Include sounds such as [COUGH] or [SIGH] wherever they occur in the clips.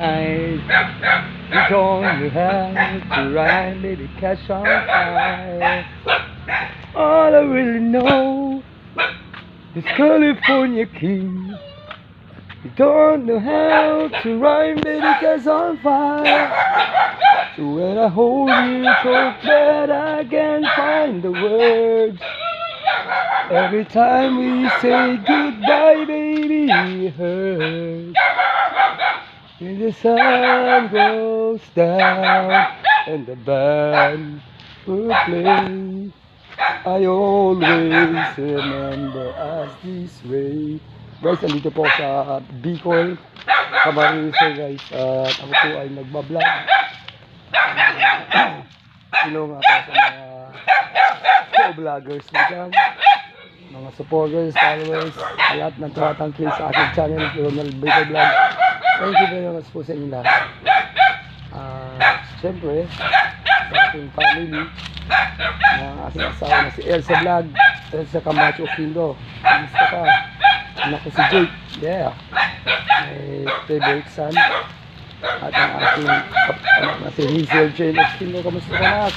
I you don't you have to ride, baby, catch on fire. All I really know is California King. You don't know how to rhyme, baby, catch on fire. So when I hold you so bad, I can't find the words. Every time we say goodbye, baby, it hurts. When the sun goes down and the band will play, I always remember us this way. Guys, nandito po sa Bicol, Camarines guys. At ako po ay nagbablog. [CLEARS THROAT] Hello nga po sa mga co-vloggers mo dyan. Mga supporters, followers, lahat ng tumatangkil sa aking channel, Ronald Bicol Vlog. Thank you very much po sa inyo lahat. Ah, Siyempre, sa aking family, na aking asawa na si Elsa Vlog, Elsa Camacho Kindo. Kamusta ka? Anak ko si Jake. Yeah. My favorite son. At ang aking anak na si Hazel Jane Kindo. Kamusta ka anak?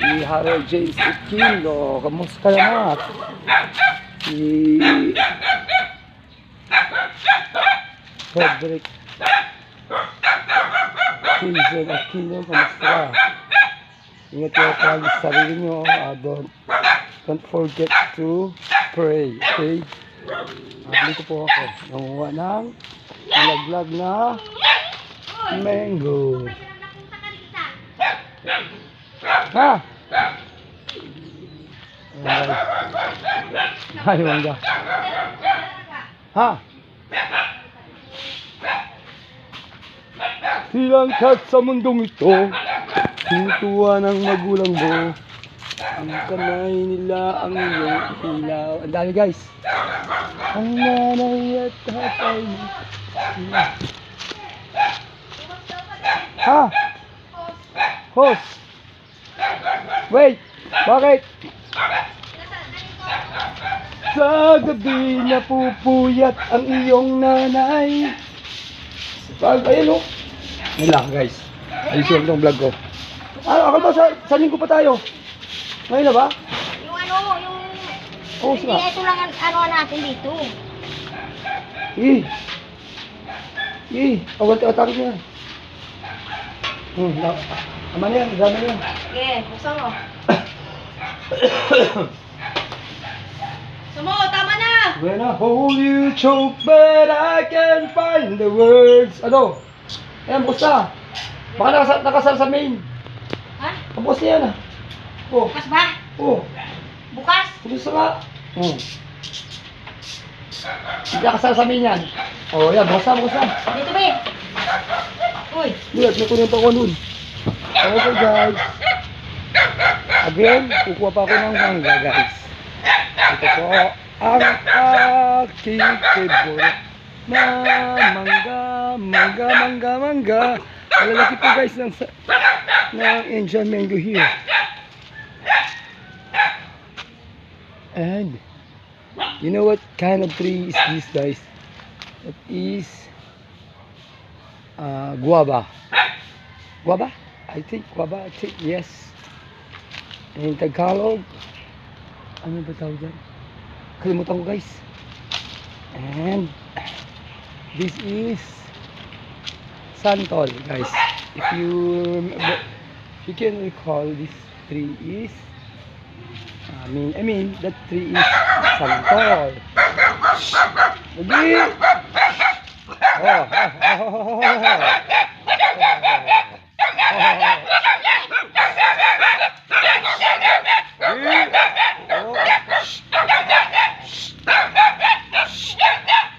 Si Harold James Kindo. Kamusta ka anak? Si Frederick Hazel Aquino, kamusta ka? Ingat kayo palagi sa sarili nyo. Uh, don't, don't forget to pray. Okay? Uh, dito po ako. Nanguha ng nalaglag na mango. Ha? Ay, ay, mangga. Ha? Silang kat sa mundong ito, tinutuwa ng magulang mo. Ang kamay nila ang iyong ilaw. Ang dami guys. Ang nanay at tatay mo. Ha? Host. Wait. Bakit? Sa gabi napupuyat ang iyong nanay. Pag, ayun o. Lang guys. Ayusin ko itong vlog ko. Ano, ako ba sa, sa linggo pa tayo? Ngayon na ba? Yung ano, yung... Oo, Hindi, sila. ito lang ang ano natin dito. Eh. Eh, awal ka atake niya. Hmm, na, tama na yan, dami yan. Sige, buksan mo. [COUGHS] Sumo, tama na! When I hold you choke but I can't find the words. Ano? Ayan, bukas na. Baka nakasal, nakasal sa main. Ha? Tapos na yan ah. Oh, Bukas ba? oh. Bukas? Bukas na nga. Hmm. Hindi nakasal sa main yan. Oh, yan, bukas na, bukas na. Dito, be. Uy, Lihat, may kunin pa ako nun. Okay guys. Again, kukuha pa ako ng mangga guys. Ito po ang aking favorite na mangga, mangga, mangga, mangga. Malalaki po guys ng, ng Indian mango here. And, you know what kind of tree is this guys? It is uh, guava. Guava? I think guava. I think yes. In Tagalog, ano ba tawag dyan? Kalimutan ko guys. And this is santol guys. If you if you can recall, this tree is I mean, I mean, that tree is santol. Lagi! Oh, oh, oh, oh, oh, oh.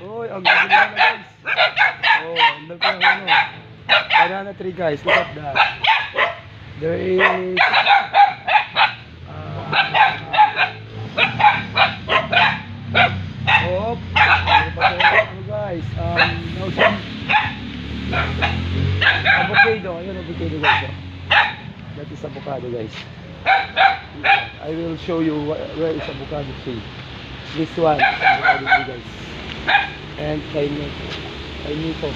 Uy, ang ganda na guys. Oh, ang laki ng ano. Banana tree guys, look at that. There is uh, Oh, ano guys? Um, no, some avocado. Ayun, avocado guys. Oh. That is avocado guys. I will show you wh- where is avocado tree. This one, avocado tree guys. And kay Nico. Kay.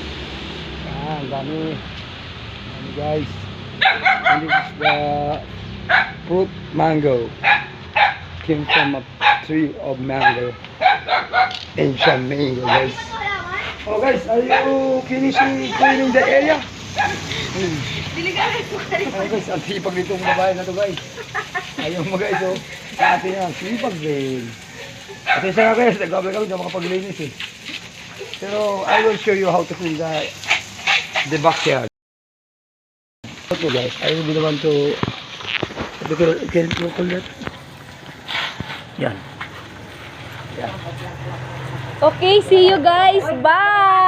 Ah, ang dami. Dami guys. And this is the fruit mango. Came from a tree of mango. Ancient mango guys. Oh guys, are you finishing cleaning the area? Hmm. Rin. Ay guys, ang sipag nitong babae na to guys. Ayaw mo guys oh. Sa atin yan, sipag din. Kasi siya guys, nagkabay kami, ako makapaglinis eh. Pero I will show you how to clean the, the backyard. Okay guys, I the one to, can you call that? Yan. Yan. Okay, see you guys. Bye!